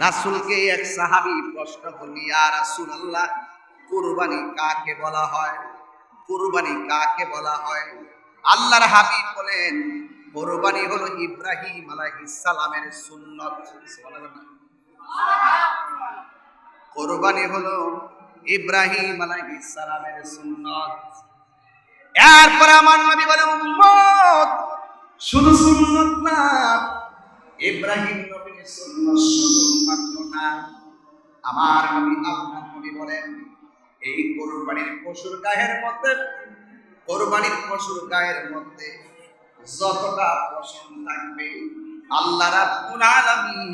রাসূলকে এক সাহাবী প্রশ্ন করল ইয়া রাসূলুল্লাহ, কুরবানি কাকে বলা হয়? কুরবানি কাকে বলা হয়? আল্লাহর হাবিব বলেন, কুরবানি হলো ইব্রাহিম আলাইহিস সালামের সুন্নাত। কোরবানি হলো ইব্রাহিম আলাইহিস সালামের সুন্নাত। এরপর আমার নবী বলে উম্মত, শুধু সুন্নাত না, ইব্রাহিম নবীর সুন্নাত শুধু না? আমার নবী আপনার নবী বলেন, এই কোরবানির পশুর গায়ের মধ্যে, কোরবানির পশুর গায়ের মধ্যে যতটা পশম থাকবে আল্লাহ রাব্বুল আলামিন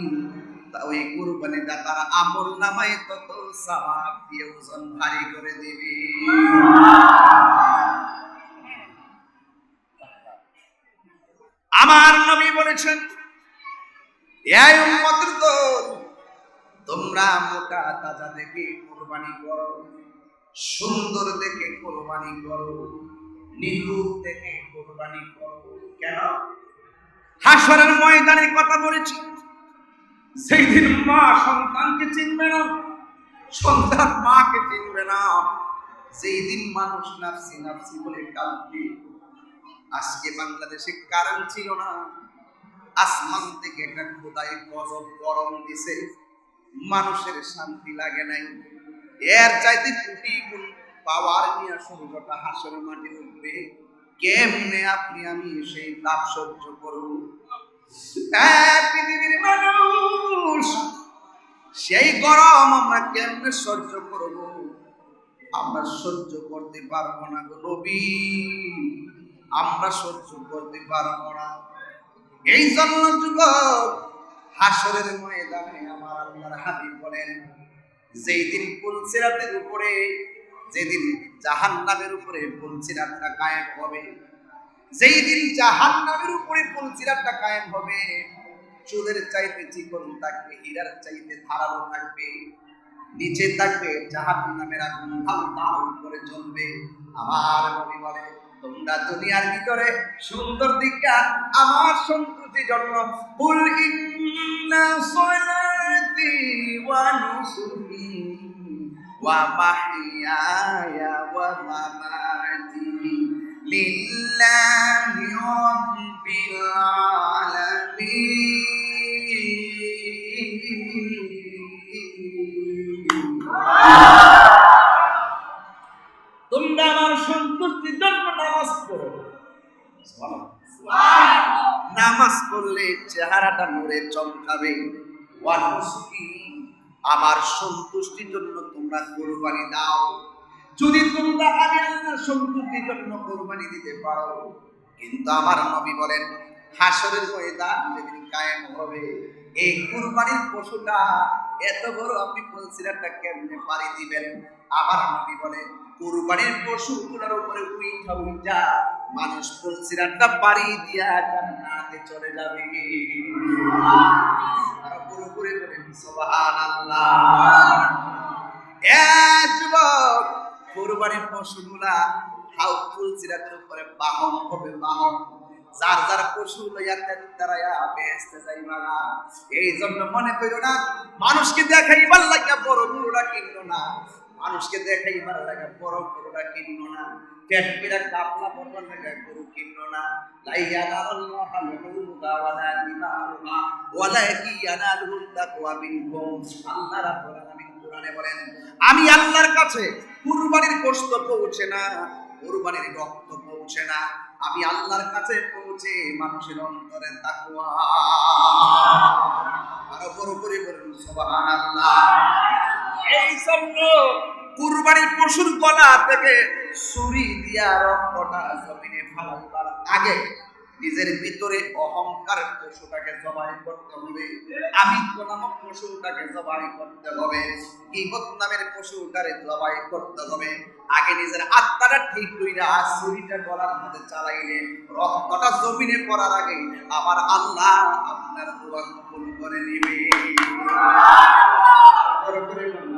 ওই কুরবানিটা তার আমল নামায় তত সওয়াব দিয়ে ওজন ভারী করে দিবে। আমার নবী বলেছেন এই উম্মতের দল তোমরা মোটা তাজা দেখে কোরবানি করো। সুন্দর দেখে কোরবানি করো। নিরূপ দেখে কোরবানি করো। কেন? হাসরের ময়দানের কথা বলেছি। সেই দিন মা সন্তানকে চিনবে না। সন্তান মাকে চিনবে না। যেই দিন মানুষ নাফসি নাফসি বলে কাঁদবে। আজকে বাংলাদেশে কারণ ছিল না। আসমান থেকে একটা খোদাই গজব গরম দিছে। মানুষের শান্তি লাগে নাই। এর চাইতে কোটি গুণ পাওয়ার নিয়ে সূর্যটা হাসর মাটি উঠবে। কেমনে আপনি আমি সেই তাপ সহ্য হ্যাঁ, পৃথিবীর মানুষ সেই গরম আমরা কেমনে সহ্য করব? আমরা সহ্য করতে পারব না গো নবী। আমরা সহ্য করতে পারব না। এই জন্য যুবক হাসরের ময়দানে আমার আল্লাহর হাবিব বলেন, যেই দিন পুলসিরাতের উপরে, যেদিন জাহান্নামের উপরে পুলসিরাতটা কায়েম হবে, যেই দিন জাহান্নামের উপরে পুলসিরাতটা কায়েম হবে, চুলের চাইতে চিকন থাকবে, হীরার চাইতে ধারালো থাকবে, নিচে থাকবে জাহান্নামের আগুন ধাল করে জ্বলবে। আমার নবী বলে তোমরা দুনিয়ার ভিতরে সুন্দর দিকটা আমার সন্তুষ্টির জন্য। কুল ইন্না সলাতি ওয়া নুসুকি ওয়া ওয়া মামাতি লিল্লাহি রাব্বিল আলামিন। তোমরা নামাজ পড়লে চেহারাটা নূরে চমকাবে। আমার সন্তুষ্টির জন্য তোমরা কোরবানি দাও। যদি তোমরা আমি আল্লাহর সন্তুষ্টির জন্য কোরবানি দিতে পারো, কিন্তু আমার নবী বলেন, হাসরের ময়দান যেদিন কায়েম হবে, এই কুরবানির পশুটা এত বড় আপনি পলসিরাটা কেমনে পারি দিবেন? আমার নবী বলে কুরবানির পশুগুলোর উপরে উইঠা উইঠা মানুষ পলসিরাটা পারি দিয়া জান্নাতে চলে যাবে আর পুরোপুরি বলেন, সুবহানাল্লাহ। এ যুবক, কুরবানির পশুগুলা হাউ তুলসিরাতের উপরে বাহন হবে বাহন। যার যার পশু লইয়া তারায়া বেহেস্তে যাইবা না। এই জন্য মনে করিও না, মানুষকে দেখাইবার লাগিয়া বড় গরুটা কিনলো না। মানুষকে দেখাইবার লাগে? বড় গরুটা কিনলো না। পেট পিরা কাপলা পরবার লাগে, গরু কিনলো না। আমি আল্লাহর কাছে কুরবানির গোশত পৌঁছে না, কুরবানির রক্ত পৌঁছে না। আমি আল্লাহর কাছে পৌঁছে মানুষের অন্তরে তাকওয়া। আরও বড় করে বলেন, সুবহানাল্লাহ। এই জন্য কুরবানির পশুর গলা থেকে ছুরি দিয়া রক্তটা জমিনে ফালাইবার আগে নিজের ভিতরে অহংকার পশুটাকে জবাই করতে হবে আমি নামক পশুটাকে জবাই করতে হবে কিবত নামের পশুটারে জবাই করতে হবে আগে নিজের আত্মাটা ঠিক কইরা ছুরিটা গলার মধ্যে চালাইলে রক্তটা জমিনে পড়ার আগে আমার আল্লাহ আপনার দোয়া কবুল করে নিবে করে।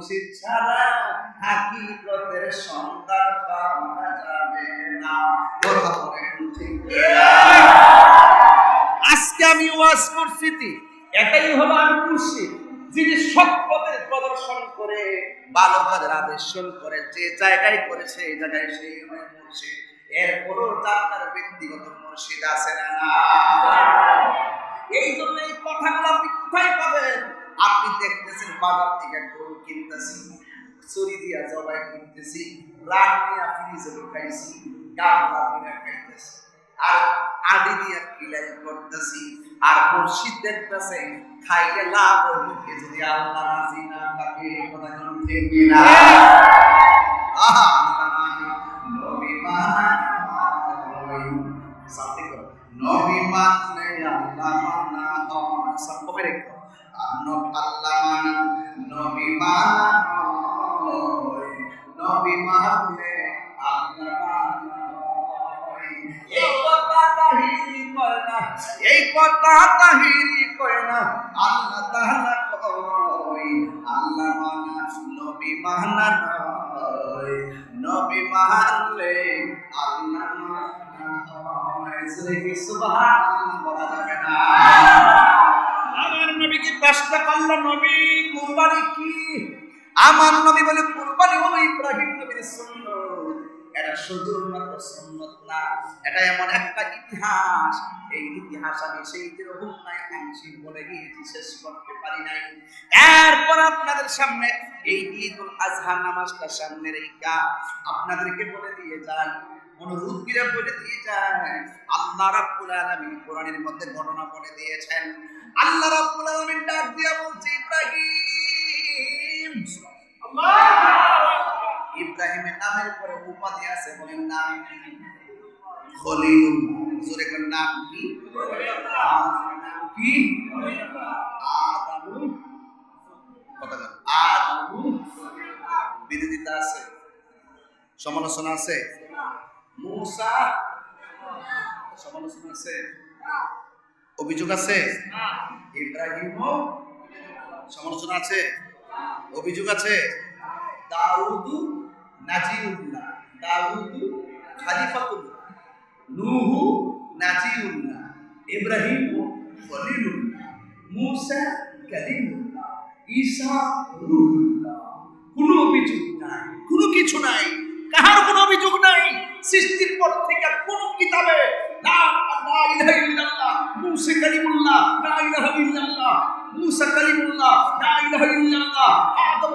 মুর্শিদ ছাড়া হাকিকতের সন্ধান পাওয়া যাবে না। আজকে আমি ওয়াজ করছি এটাই হলো আমি মুর্শিদ যিনি সৎ প্রদর্শন করে, ভালো কাজের আদেশন করে, যে জায়গায় করে সেই জায়গায় সেই হয় মুর্শিদ এরপরও তার তার ব্যক্তিগত মুর্শিদ আছে না এই জন্য এই কথাগুলো আপনি কোথায় পাবেন? আপনি দেখতেছেন বাজার থেকে গরু কিনতেছি চুরি দিয়া জবাই কিনতেছি রাত দিয়া ফ্রিজে ঢুকাইছি গামলা করে খাইতেছি। আর আদি দিয়া কিলাই করতেছি, আর মুর্শিদ দেখতেছে, খাইলে লাভ হইব যদি আল্লাহ রাজি না থাকে কথা আহা মানে নবী মানে সাথে করো নবী মানে আল্লাহ মানা হয়। সব নবী আল্লাহ এই কথা তাহিরি কয় এই কথা তাহিরি কয় না, আল্লাহ তাআলা কয়, আল্লাহ মানা নবী মানা নয় নবী মানলে আল্লাহ মানা হয় সুবহানাল্লাহ বলা যাবে না। নবীকে করল নবী? কুরবানি কি? আমার নবী বলে কুরবানি হলো ইব্রাহিম নবীর সুন্নত। এটা সুন্নত না, এটা এমন একটা ইতিহাস। এই ইতিহাস আমি সেই নাই বলে গিয়েছি, শেষ করতে পারি নাই। এরপর আপনাদের সামনে এই ঈদুল আজহা নামাজটা সামনে রেখা। আপনাদেরকে বলে দিয়ে যাই, অনুরোধ করে বলে দিয়ে যায় আল্লাহ রাব্বুল আলামিন কোরআনের মধ্যে ঘটনা বলে দিয়েছেন আল্লাহ রাব্বুল আলামিন ডাক দিয়া বলছে ইব্রাহিম। ইব্রাহিমের নামের পরে উপাধি আছে বলেন নাম কি খলিলুল্লাহ জোরে কোন নাম কি? নাম কি? আদামু। কথা আদামু। বিরোধিতা আছে? সমালোচনা আছে? মুসা। সমালোচনা আছে? অভিযোগ আছে? ইব্রাহিম সমালোচনা আছে? অভিযোগ আছে? দাউদু নাজিউল্লাহ, দাউদু খালিফাতুল্লাহ, নূহু নাজিউল্লাহ, ইব্রাহিম খলিলুল্লাহ, মুসা কালিমুল্লাহ, ঈসা রূহুল্লাহ। কোনো অভিযোগ নাই, কোনো কিছু নাই কাহার কোনো অভিযোগ নাই। সৃষ্টির পর থেকে কোন কিতাবে লা ইলাহা ইল্লাল্লাহ মুসা কালিমুল্লাহ লা ইলাহা ইল্লাল্লাহ মুসা কালিমুল্লাহ লা ইলাহা ইল্লাল্লাহ আদম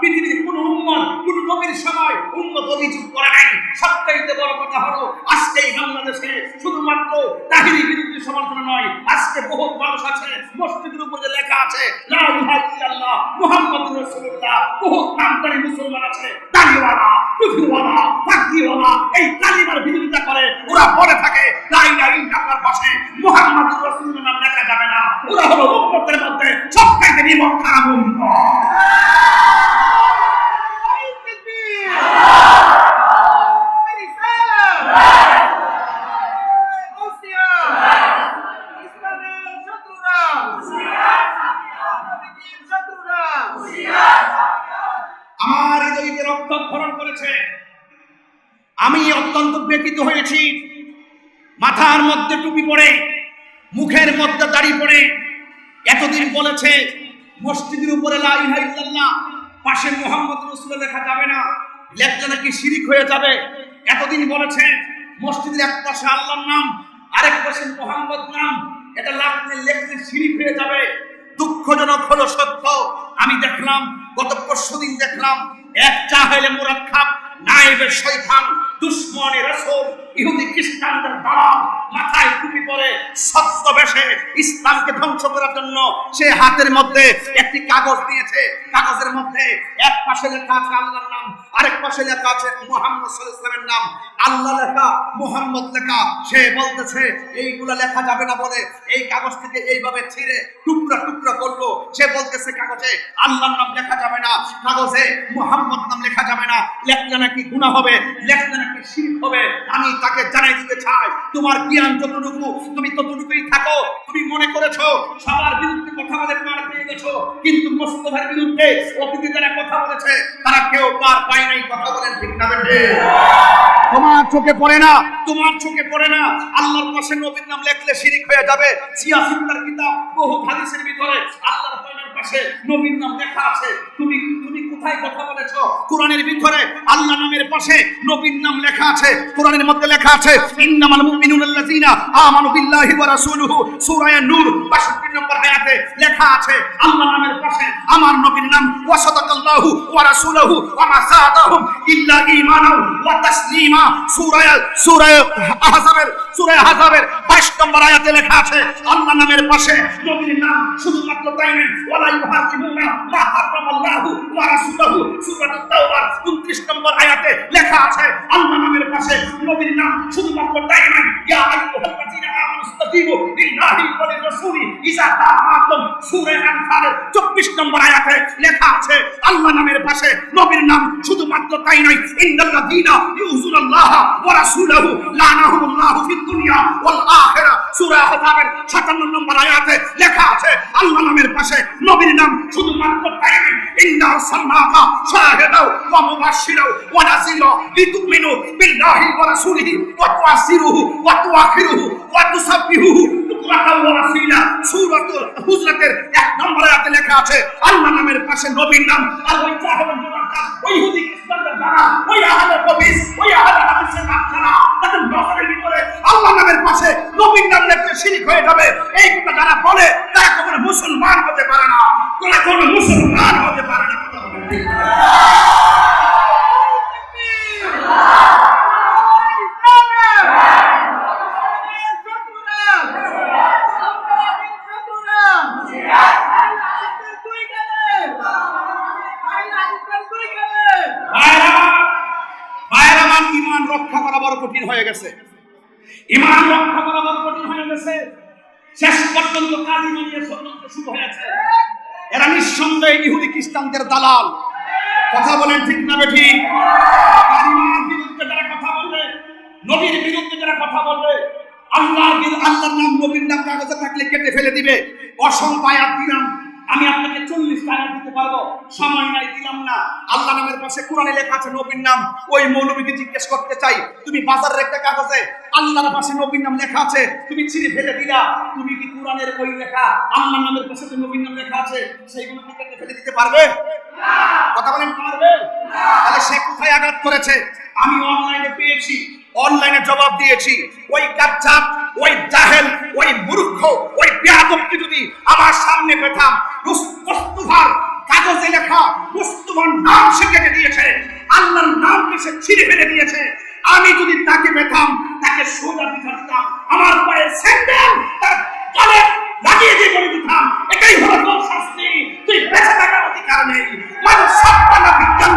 পৃথিবীর কোন উম্মত কোন নবীর সময় উন্নত করে নাই। সবচাইতে বড় কথা হলো আজকে এই বাংলাদেশে শুধুমাত্র তাহিরি বিরুদ্ধে সমর্থন নয়, আজকে বহুত মানুষ আছে, মসজিদের উপরে লেখা আছে, লা ইলাহা ইল্লাল্লাহ বহুত নামধারী মুসলমান আছে, দাড়িওয়ালা, টুপিওয়ালা ফাঁকিওয়ালা এই বিরোধিতা করে ওরা বলে থাকে লা ইলাহা ইল্লাল্লাহর পাশে মুহাম্মাদুর রাসূলুল্লাহ নাম লেখা যাবে না ওরা হলো উম্মতের মধ্যে সবচাইতে নিমক খারাপ উম্মত আমার হৃদয়কে রক্তক্ষরণ করেছে আমি অত্যন্ত হয়েছি মাথার মধ্যে টুপি পরে, মুখের মধ্যে দাড়ি পরে। এতদিন বলেছে, মসজিদের উপরে পাশে মোহাম্মদ রসুল লেখা যাবে না, লেখলে নাকি শিরিক হয়ে যাবে। এতদিন বলেছে, মসজিদের এক পাশে আল্লাহর নাম, আরেক পাশে মোহাম্মদ নাম, এটা লাগলে লেখলে শিরিক হয়ে যাবে। দুঃখজনক হলো সত্য, আমি দেখলাম, গত পরশুদিন দেখলাম, এক চাহেলে মুরাক্কাব নাইবের শয়তান, দুশ্মনে রাসূল ইহুদি খ্রিস্টানদের দালাল মাথায় টুপি পরে সত্য বেশে ইসলামকে ধ্বংস করার জন্য সে হাতের মধ্যে একটি কাগজ দিয়েছে। কাগজের মধ্যে এক পাশে লেখা আছে আল্লাহর নাম, আরেক পাশে লেখা আছে মোহাম্মদ সাল্লাল্লাহু নাম। আল্লাহ লেখা, মোহাম্মদ লেখা, সে বলতেছে, এইগুলা লেখা যাবে না বলে, এই কাগজ থেকে এইভাবে ছিঁড়ে টুকরা টুকরা করল। সে বলতেছে কাগজে, আল্লাহর নাম লেখা যাবে না। কাগজে, মোহাম্মদ নাম লেখা যাবে না। লেখলে নাকি গুনাহ হবে, লেখলে নাকি শিরক হবে। আমি তাকে জানাই দিতে চাই। তোমার জ্ঞান যতটুকু, তুমি ততটুকুই থাকো। তুমি মনে করেছ, সবার বিরুদ্ধে কথা বলে পার পেয়ে গেছো। কিন্তু মোস্তফার বিরুদ্ধে অতীতে যারা কথা বলেছে, তারা কেউ পার পায় নাই, কথা বলেন ঠিক না তোমার চোখে পড়ে না, তোমার চোখে পড়ে না। আল্লাহর পাশে নবীর নাম লেখলে শিরিক হয়ে যাবে। সিয়া সিন্তার কিতাব, বহু হাদিসের ভিতরে আল্লাহর পাশে নবীর নাম লেখা আছে। তুমি তুমি কোথায় কথা বলেছ? কোরআনের ভিতরে আল্লাহ নামের পাশে নবীর নাম লেখা আছে। কোরআনের মধ্যে লেখা আছে, ইন্নামাল মুমিনুনাল্লাযিনা আমানু বিল্লাহি ওয়া রাসূলুহু। সূরা নূর 62 নম্বর আয়াতে লেখা আছে, আল্লাহ নামের পাশে আমার নবীর নাম, ওয়া সাদাকাল্লাহু ওয়া রাসূলুহু ওয়া মা যাদাহুম ইল্লা ঈমানাও ওয়া তাসলিমা। সূরা সূরা আহজাবের সূরা আহজাবের 22 নম্বর আয়াতে লেখা আছে, আল্লাহ নামের পাশে, নবীর নাম শুধুমাত্র তাই নয়, ওয়ালা ইউহাদিমুনা মা হারামাল্লাহু ওয়া রাসূলুহু, সূরা তাওবার 29 নম্বর আয়াতে লেখা আছে, আল্লাহ নামের পাশে, নবীর নাম শুধুমাত্র তাই নয়, ইয়া আইয়ুহাল্লাযীনা আমানু সূরা আনফালের 24 নম্বর আয়াতে লেখা আছে, আল্লাহ নামের পাশে নবীর নাম শুধুমাত্র তাই নয়, ইন্নাল্লাযীনা ইউযুনাল্লাহ ওয়া রাসূলুহু লানাহুমুল্লাহু ফিদ দুনিয়া ওয়াল আখিরা সূরা আহজাবের 57 নম্বর আয়াতে লেখা আছে, আল্লাহ নামের পাশে নবীর নাম শুধুমাত্র তাই নয়, ইন্না আরসালনাকা ওয়া ওয়া নাযীরা লিতুমিনু বিল্লাহি ওয়া রাসূলিহি ওয়া তুআসিরুহু ওয়া তুআখিরুহু ওয়া নম্বর আয়াতে লেখা আছে, আল্লাহ পাশে নবীর নাম, আর ওই মুনাক্কাস ওই ইহুদি খ্রিস্টানদের দ্বারা, ওই আহলে কবিস ওই পাশে নবীর নাম লেখতে শিরিক হয়ে যাবে। এই কথা বলে, তারা মুসলমান হতে পারে না। তারা কখনো মুসলমান হতে পারে না? ভাইরা ভাইরা আমার ইমান রক্ষা করা বড় কঠিন হয়ে গেছে ইমান রক্ষা করা বড় কঠিন হয়ে গেছে শেষ পর্যন্ত কাজী বানিয়ে ষড়যন্ত্র শুরু হয়েছে এরা নিঃসন্দেহে খ্রিস্টানদের দালাল। কথা বলেন ঠিক না বেঠি? কথা বলবে, নবীর বিরুদ্ধে যারা কথা বলবে আল্লাহ আল্লাহর নাম নবীর নাম কাগজে থাকলে কেটে ফেলে দিবে। অসংখ্য আয়াত দিলাম। আমি আপনাকে চল্লিশ টাকা দিতে পারব। সময় নাই, দিলাম না। আল্লাহ নামের পাশে কোরআনে লেখা আছে, নবীর নাম। ওই মৌলবীকে জিজ্ঞেস করতে চাই, তুমি বাজারের একটা কাগজে আল্লাহর পাশে নবীর নাম লেখা আছে, তুমি ছিঁড়ে ফেলে দিলা। তুমি কি কোরআনের ওই লেখা? আল্লাহর নামের পাশে নবীর নাম লেখা আছে, সেইগুলো ফেলে দিতে পারবে? কথা বলেন, পারবে? তাহলে সে কোথায় আঘাত করেছে? আমি অনলাইনে পেয়েছি, অনলাইনে জবাব দিয়েছি। ওই কাচ্চাপ ওই জাহেল, ওই মূর্খ, ওই আমার সামনে পেতাম। মুস্তুফার কাগজে লেখা মুস্তুফার নাম সে কেটে দিয়েছে। আল্লাহর নামকে সে ছিঁড়ে ফেলে দিয়েছে। আমি যদি তাকে পেতাম, তাকে সোজা দিতে আমার পায়ে স্যান্ডেল তার গালে লাগিয়ে দিয়ে বলে দিতাম। এটাই হলো তোর শাস্তি। তুই বেঁচে থাকার অধিকার নেই। মানুষ সত্তানা বিজ্ঞান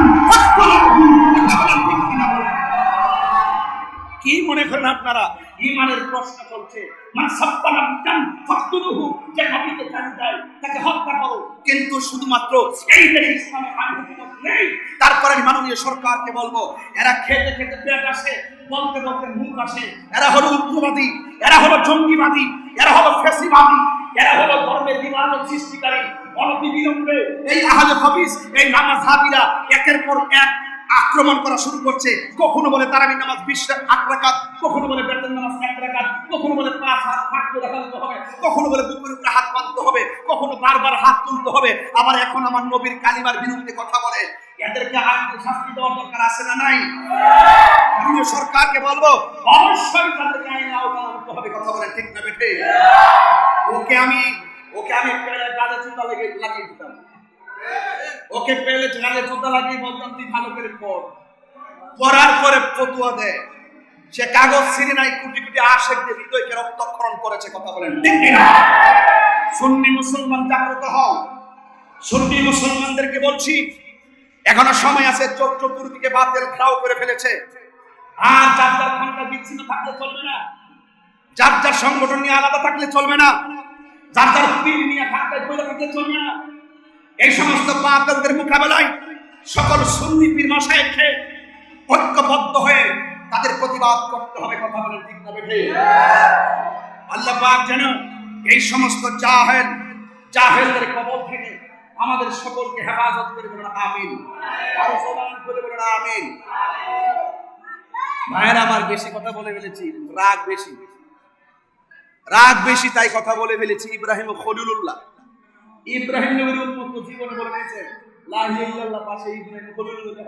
কি মনে করেন আপনারা? ইমানের প্রশ্ন চলছে মানে সত্তানা বিজ্ঞান ফক্তুরুহু যে নবীকে জানি দেয় তাকে হত্যা করো। কিন্তু শুধুমাত্র এই দেশে ইসলামে আনুগত্য নেই, তারপরে আমি মাননীয় সরকারকে বলব, এরা খেতে খেতে পেট আসে, বলতে বলতে মুখ আসে। এরা হলো উগ্রবাদী, এরা হলো জঙ্গিবাদী, এরা হলো ফেসিবাদী এরা হলো ধর্মের বিভাজন সৃষ্টিকারী অনতি বিলম্বে এই আহলে হাফিজ এই নামাজ হাবিরা একের পর এক আক্রমণ করা শুরু করছে। কখনো বলে তারাবি নামাজ বিশ আট রাকাত, কখনো বলে বেতন নামাজ কখনো বলে পাঁচ হাত ফাঁক ফেলতে হবে, কখনো বলে বুকের উপরে হাত বাঁধতে হবে, কখনো বারবার হাত তুলতে হবে। আবার এখন আমার নবীর কালিমার বিরুদ্ধে কথা বলে। এদেরকে আইনি শাস্তি দেওয়ার দরকার আছে না নাই? সরকারকে বলব, অবশ্যই তাদেরকে আইনে আনতে হবে, কথা বলে ঠিক না বেঠে। ওকে আমি ওকে আমি পেলে চুতা লেগে লাগিয়ে দিতাম। ওকে পেলে গালে চুতা লাগিয়ে বলতাম, তুই ভালো করে পড়। পড়ার পরে ফতুয়া দেয় সে কাগজ ছিঁড়ে নাই, কোটি কোটি আশেকদের হৃদয়কে রক্তক্ষরণ করেছে, কথা বলেন ঠিক? সুন্নি মুসলমান জাগ্রত হও। সুন্নি মুসলমানদেরকে বলছি, এখনও সময় আছে, চোখ চতুর্দিকে বাতিল ঘাও করে ফেলেছে। আর যার যার বিচ্ছিন্ন থাকলে চলবে না। যার যার সংগঠন নিয়ে আলাদা থাকলে চলবে না। যার যার পীর নিয়ে পড়ে থাকলে চলবে না। এই সমস্ত বাতিলদের মোকাবেলায় সকল সুন্নি পীর মাসায়েখকে ঐক্যবদ্ধ হয়ে প্রতিবাদ করতে হবে, কথা বলেন ঠিক না বেঠে। আল্লাহ পাক যেন এই সমস্ত জাহেল, জাহেলদের কবল থেকে আমাদের সকলকে হেফাজত করে বলেন, আমিন। আর জবান করে বলেন, আমিন। ভাইয়ের আমার বেশি কথা বলে ফেলেছি, রাগ বেশি। রাগ বেশি তাই কথা বলে ফেলেছি ইব্রাহিম খলিলুল্লাহ। ইব্রাহিম নবীর উন্মুক্ত জীবনে বলে গেছে লা ইলাহা ইল্লাল্লাহ, পাশে ইব্রাহিম খলিলুল্লাহ।